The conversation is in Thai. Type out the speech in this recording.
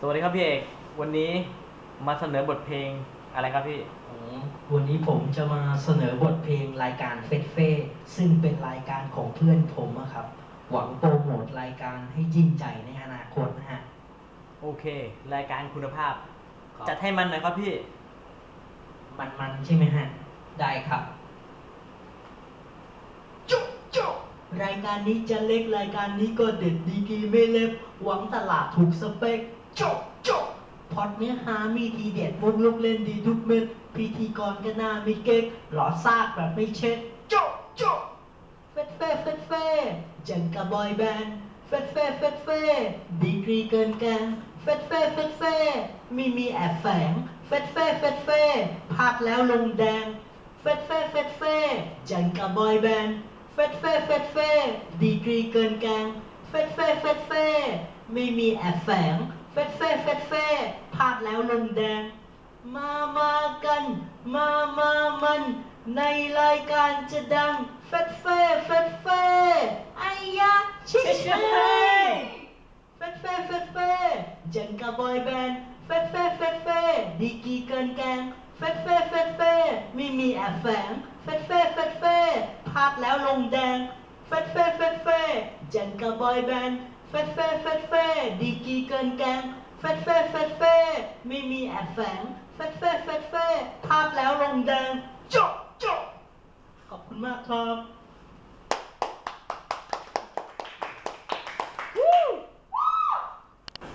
สวัสดีครับพี่เอก วันนี้มาเสนอบทเพลงอะไรครับพี่อ๋อวันนี้ผมจะมาเสนอบทเพลงรายการเฟสเฟ่ซึ่งเป็นรายการของเพื่อนผมอะครับ หวังโปรโมทรายการให้ยิ่งใหญ่ในอนาคตนะฮะ โอเค รายการคุณภาพ ครับ จัดให้มันหน่อยครับพี่ มันๆใช่ไหมฮะ ได้ครับจุ๊จุ๊รายการนี้จะเล็กรายการนี้ก็เด็ดดีกรีไม่เล็บ หวังตลาดถูกสเปค จุ๊จุ๊พอดเนื้อหามีทีเด็ดมุกลุกเล่นดีทุกเม็ดพิธีกรก็น่ามีเก๊กหล่อซากแบบไม่เช็ดจุ๊จุ๊เฟดเฟ่เฟดเฟ่จังกับบอยแบนด์เฟดเฟ่เฟดเฟ่ดีกรีเกินแกงเฟดเฟ่เฟดเฟ่ไม่มีแอบแฝงเฟดเฟ่เฟดเฟ่พากแล้วลงแดงเฟดเฟ่เฟดเฟ่จังกับบอยแบนด์เฟดเฟ่เฟดเฟ่ดีกรีเกินแกงเฟดเฟ่เฟดเฟ่ไม่มีแอบแฝง เฟดเฟ่เฟดเฟ่พากแล้วลงแดง มามากัน มามามัน ในรายการจะดังเฟดเฟ่เฟดเฟ่ไอ้ยะชิชเช่เฟดเฟ่เฟดเฟ่เจนกับบอยแบนด์เฟดเฟ่เฟดเฟ่ดีกีเกินแกงเฟดเฟ่เฟดเฟ่ไม่มีแอบแฝงเฟดเฟ่เฟดเฟ่พาดแล้วลงแดงเฟดเฟ่เฟดเฟ่เจนกับบอยแบนด์ ฟดเฟ่เฟดเฟ่ดีกีเกินแกงเฟดเฟ่เฟดเฟ่ไม่มีแอบแฝงเฟดเฟ่เฟดเฟ่ภาพแล้วลงแดงจบจบขอบคุณมากครับ